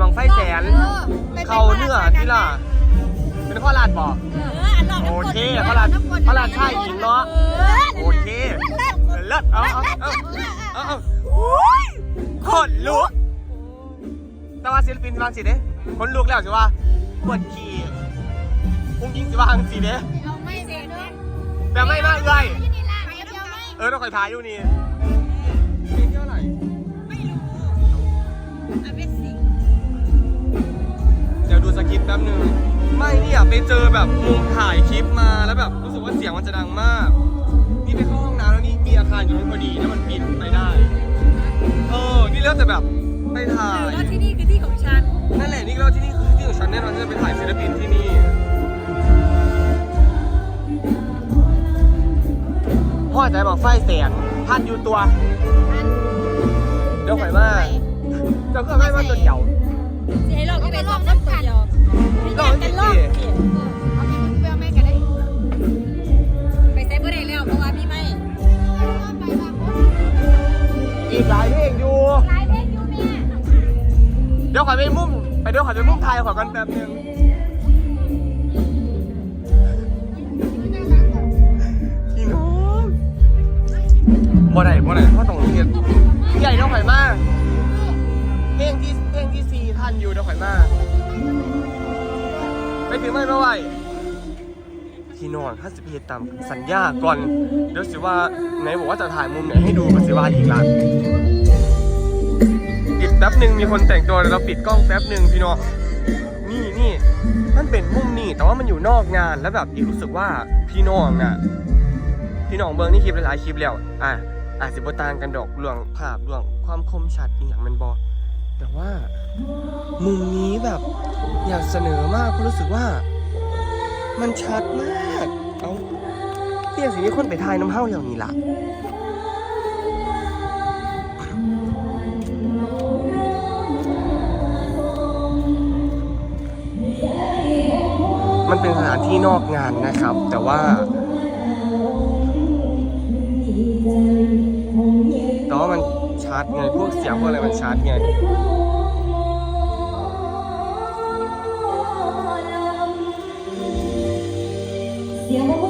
บังไฟแสนเออไปป็เขาเนื้อที่ล่ะ เป็นข้อลาดบอกเอออันนอก โอเคข้อลาดข้อลาดชายหญิงเนาะเออโอเคเลิศเอาเอาเอาเอาเอาโอ้ยขนลุก แต่ว่าศิลปินบางสิเด้คนลุกแล้วสิว่าปวดขี่พุ่งยิงสิว่าอังสิเด้เอาไม่เสียเด้อแต่ไม่มากเลยที่นี่ล่ะเดียวไม่เออต้องคอยพายอยู่นี่เดี๋ยวดูสคริปต์แป๊บนึง ไม่เนี่ยไปเจอแบบมุมถ่ายคลิปมาแล้วแบบรู้สึกว่าเสียงมันจะดังมาก นี่ไปเข้าห้องน้ำแล้วนี่มีอาคารอยู่ตรงนั้นพอดีแล้วมันปิดไปได้ เออ นี่เริ่มแต่แบบไปถ่ายแล้วที่นี่คือที่ของฉัน นั่นแหละนี่ก็ที่นี่คือที่ของฉันแน่นอนที่จะไปถ่ายศิลปินที่นี่ พ่อใจบอกไฟแสนพันอยู่ตัวเดี๋ยวข่อยมา เจะเพื่อไม่มาตัวเดียว จะให้ลองก็ไปลองน้ำตัวเดียวไม่อยากกันลองเอาพี่มึงไปเอาแม่กันได้ไปใส่บ่ได้แล้วเพราะว่าพี่ไม่อีกหลายเพลงอยู่ หลายเพลงอยู่แม่เดี๋ยวข่อยไปมุ่มไปเดี๋ยวข่อยไปมุ่มไทยข่อยกันแป๊บนึงพี่น้องบ่ได้บ่ได้เพราะต้องเรียนใหญ่เดี๋ยวข่อยมาเพลงที่เพล พันอยู่เดี๋ยวข่อยมา ไปถึงไม่ไม่ไหวพี่นองถ้าสิบเหตุตามสัญญาก่อน เดี๋ยวสิว่าไหนบอกว่าจะถ่ายมุมไหนให้ดูก็สิว่าอีกละปิดแป๊บหนึ่งมีคนแต่งตัวเราปิดกล้องแป๊บหนึ่งพี่น้องนี่นี่มันเป็นมุมนี่แต่ว่ามันอยู่นอกงานแล้วแบบอีกรู้สึกว่าพี่น้องน่ะพี่น้องเบิร์นี่คลิปหลายๆคลิปแล้วอะอาจจะบต่างกันดอกเรื่องภาพเรื่องความคมชัดอีกอย่างมันบอ แต่ว่า มุมนี้แบบอยากเสนอมากเพราะรู้สึกว่า มันชัดมากเอาเพียงสิ่งที่คนไปทายน้ำเห้าอย่างนี้ล่ะมันเป็นสถานที่นอกงานนะครับ แต่ว่าาร์จไง พวกเสียงพวกอะไรมันชาร์จไงเสียง